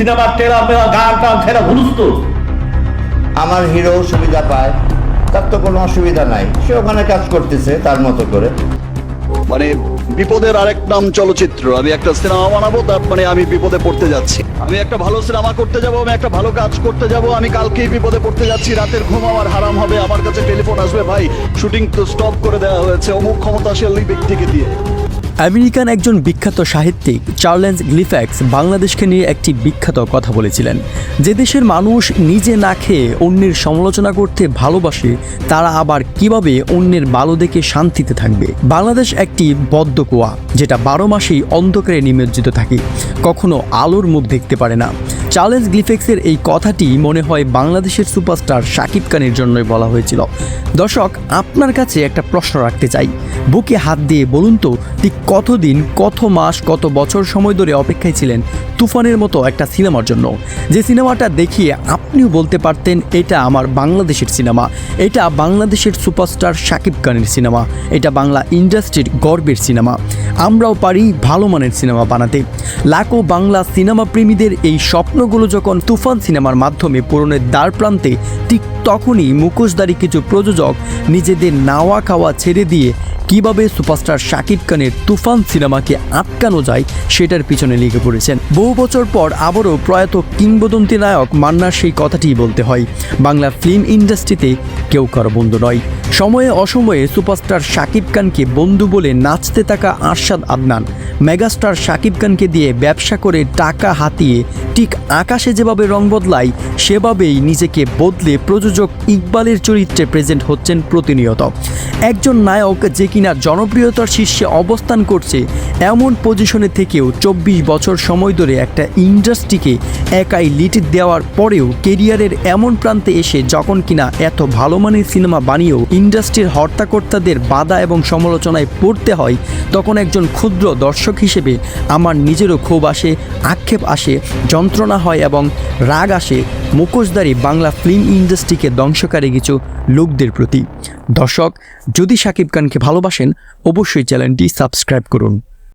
সিনেমার টেরা মেরা গান টান ছেড়া ভুলুস তো। আমার হিরো সুবিধা পায় তার তো কোনো অসুবিধা নাই। সে ওখানে কাজ করতেছে তার মতো করে। মানে বিপদের আরেক নাম চলচ্চিত্র। আমি একটা সিনেমা বানাবো তার মানে আমি বিপদে পড়তে যাচ্ছি। আমি একটা ভালো সিনেমা করতে যাব আমি একটা ভালো কাজ করতে যাব আমি কালকেই বিপদে পড়তে যাচ্ছি রাতের ঘুম আমার হারাম হবে আমার কাছে টেলিফোন আসবে ভাই। শুটিং তো স্টপ করে দেওয়া হয়েছে অমুক ক্ষমতাশালী ব্যক্তিকে দিয়ে। আমেরিকান একজন বিখ্যাত সাহিত্যিক চার্লেন্স গ্লিফ্যাক্স বাংলাদেশকে নিয়ে একটি বিখ্যাত কথা বলেছিলেন। যে দেশের মানুষ নিজে না খেয়ে অন্যের সমালোচনা করতে ভালোবাসে, তারা আবার কীভাবে অন্যের ভালো দেখে শান্তিতে থাকবে? বাংলাদেশ একটি বদ্ধ কুয়া, যেটা বারো মাসেই অন্ধকারে নিমজ্জিত থাকে। কখনো আলোর মুখ দেখতে পারে না। চার্লেন্স গ্লিফেক্সের এই কথাটি মনে হয় বাংলাদেশের সুপারস্টার শাকিব খানের জন্যই বলা হয়েছিল। দর্শক, আপনার কাছে একটা প্রশ্ন রাখতে চাই। বুকে হাত দিয়ে বলুন তো, ঠিক কতদিন, কত মাস, কত বছর সময় ধরে অপেক্ষায় ছিলেন তুফানের মতো একটা সিনেমার জন্য? যে সিনেমাটা দেখিয়ে আপনিও বলতে পারতেন, এটা আমার বাংলাদেশের সিনেমা। এটা বাংলাদেশের সুপারস্টার শাকিব খানের সিনেমা। এটা বাংলা ইন্ডাস্ট্রির গর্বের সিনেমা। আমরাও পারি ভালো মানের সিনেমা বানাতে। লাখো বাংলা সিনেমা প্রেমীদের এই স্বপ্নগুলো যখন তুফান সিনেমার মাধ্যমে পূরণের দ্বার প্রান্তে, ঠিক তখনই মুখোশধারী কিছু প্রযোজক নিজেদের নাওয়া খাওয়া ছেড়ে দিয়ে কীভাবে সুপারস্টার শাকিব খানের তুফান সিনেমাকে আটকানো যায় সেটার পিছনে লেগে পড়েছেন। বহু বছর পর আবারও প্রয়াত কিংবদন্তি নায়ক মান্নার সেই কথাটিই বলতে হয়, বাংলা ফিল্ম ইন্ডাস্ট্রিতে কেউ কারও বন্ধু নয়। সময়ে অসময়ে সুপারস্টার শাকিব খানকে বন্ধু বলে নাচতে থাকা আরশাদ আদনান, মেগাস্টার শাকিব খানকে দিয়ে ব্যবসা করে টাকা হাতিয়ে ঠিক আকাশে যেভাবে রং বদলায়, সেভাবেই নিজেকে বদলে প্রযোজক ইকবালের চরিত্রে প্রেজেন্ট হচ্ছেন প্রতিনিয়ত। একজন নায়ক যে কিনা জনপ্রিয়তার শীর্ষে অবস্থান করছে, এমন পজিশনে থেকেও চব্বিশ বছর সময় ধরে একটা ইন্ডাস্ট্রিকে একাই লিড দেওয়ার পরেও কেরিয়ারের এমন প্রান্তে এসে যখন কিনা এত ভালো মানের সিনেমা বানিয়েও ইন্ডাস্ট্রির হর্তাকর্তাদের বাধা এবং সমালোচনায় পড়তে হয়, তখন একজন ক্ষুদ্র দর্শক হিসেবে আমার নিজেরও ক্ষোভ আসে, আক্ষেপ আসে যন্ত্রণা হয় এবং রাগ আসে মুখোশদারি বাংলা ফিল্ম ইন্ডাস্ট্রিকে ধ্বংসকারী কিছু লোকদের প্রতি। দর্শক, যদি শাকিব খানকে ভালোবাসেন, অবশ্যই চ্যানেলটি সাবস্ক্রাইব করুন।